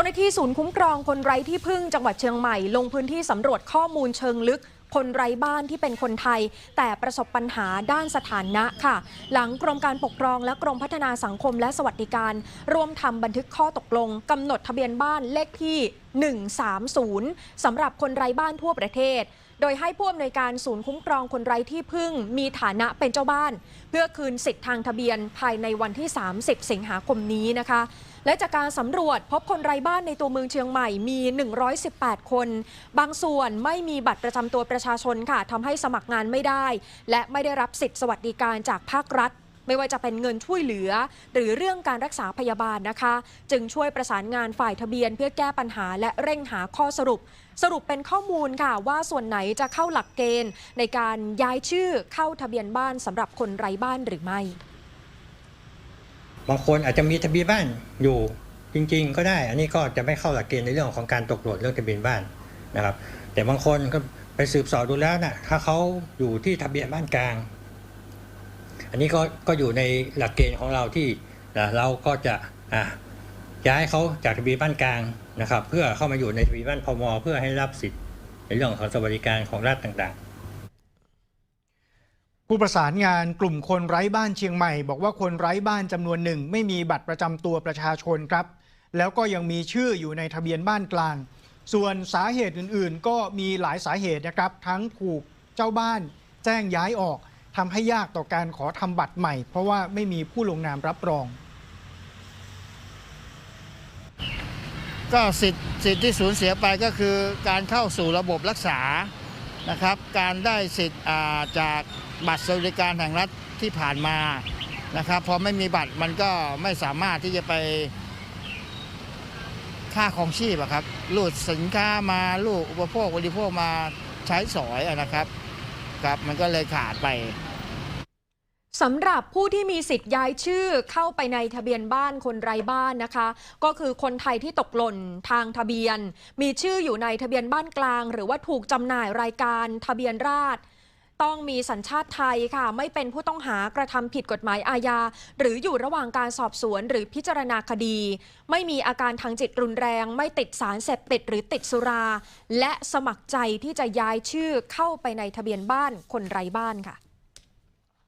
จ้าหน้าที่ศูนย์คุ้มครองคนไร้ที่พึ่งจังหวัดเชียงใหม่ ลงพื้นที่สำรวจข้อมูลเชิงลึก คนไร้บ้านที่เป็นคนไทย แต่ประสบปัญหาด้านสถานะค่ะ หลังกรมการปกครองและกรมพัฒนาสังคมและสวัสดิการ ร่วมทำบันทึกข้อตกลงกำหนดทะเบียนบ้านเลขที่ 130 สำหรับคนไร้บ้านทั่วประเทศ โดยให้ผู้อำนวยการศูนย์คุ้มครองคนไร้ที่พึ่ง มีฐานะเป็นเจ้าบ้าน เพื่อคืนสิทธิ์ทางทะเบียนภายในวันที่ 30 สิงหาคมนี้นะคะ และจากการสำรวจพบคนไร้บ้านในตัวเมืองเชียงใหม่มี 118 คน บางส่วนไม่มีบัตรประจำตัวประชาชนค่ะทำให้สมัครงานไม่ได้ และไม่ได้รับสิทธิสวัสดิการจากภาครัฐไม่ว่าจะเป็นเงินช่วยเหลือ หรือเรื่องการรักษาพยาบาลนะคะ จึงช่วยประสานงานฝ่ายทะเบียนเพื่อแก้ปัญหาและเร่งหาข้อสรุป สรุปเป็นข้อมูลค่ะว่าส่วนไหนจะเข้าหลักเกณฑ์ ในการย้ายชื่อเข้าทะเบียนบ้านสำหรับคนไร้บ้านหรือไม่ บางคนอาจจะมีทะเบียนบ้านอยู่จริง ๆ ก็ได้ อันนี้ก็จะไม่เข้าหลักเกณฑ์ในเรื่องของการตกหล่นเรื่องทะเบียนบ้านนะครับ แต่บางคนก็ไปสืบสอบดูแล้วนะถ้าเขาอยู่ที่ทะเบียนบ้านกลาง อันนี้ก็ก็อยู่ในหลักเกณฑ์ของเราที่อะเราก็จะอะย้ายเขาจากทะเบียนบ้านกลางนะครับ เพื่อเข้ามาอยู่ในทะเบียนบ้านพมเพื่อให้รับสิทธิ์ในเรื่องของสวัสดิการของรัฐต่างๆ ผู้ประสานงานกลุ่มคนไร้บ้านเชียงใหม่ บอกว่าคนไร้บ้านจำนวนหนึ่ง ไม่มีบัตรประจำตัวประชาชนครับ แล้วก็ยังมีชื่ออยู่ในทะเบียนบ้านกลาง ส่วนสาเหตุอื่นๆ ก็มีหลายสาเหตุนะครับ ทั้งถูกเจ้าบ้านแจ้งย้ายออกทำให้ยากต่อการขอทำบัตรใหม่ เพราะว่าไม่มีผู้ลงนามรับรอง ก็สิทธิ์สิทธิ์ที่สูญเสียไปก็คือการเข้าสู่ระบบรักษา นะครับ การได้สิทธิ์จากบัตรสวัสดิการแห่งรัฐที่ผ่านมานะครับพอไม่มีบัตรมันก็ไม่สามารถที่จะไปค่าของชีพอะครับลูดสินค้ามาลูกอุปโภคบริโภคมาใช้สอยนะครับครับมันก็เลยขาดไป สำหรับผู้ที่มีสิทธิ์ย้ายชื่อเข้าไปในทะเบียนบ้านคนไร้บ้านนะคะ ก็คือคนไทยที่ตกหล่นทางทะเบียน มีชื่ออยู่ในทะเบียนบ้านกลาง หรือว่าถูกจำหน่ายรายการทะเบียนราษฎรต้องมีสัญชาติไทยค่ะ ไม่เป็นผู้ต้องหากระทำผิดกฎหมายอาญา หรืออยู่ระหว่างการสอบสวน หรือพิจารณาคดี ไม่มีอาการทางจิตรุนแรง ไม่ติดสารเสพติดหรือติดสุรา และสมัครใจที่จะย้ายชื่อเข้าไปในทะเบียนบ้านคนไร้บ้านค่ะ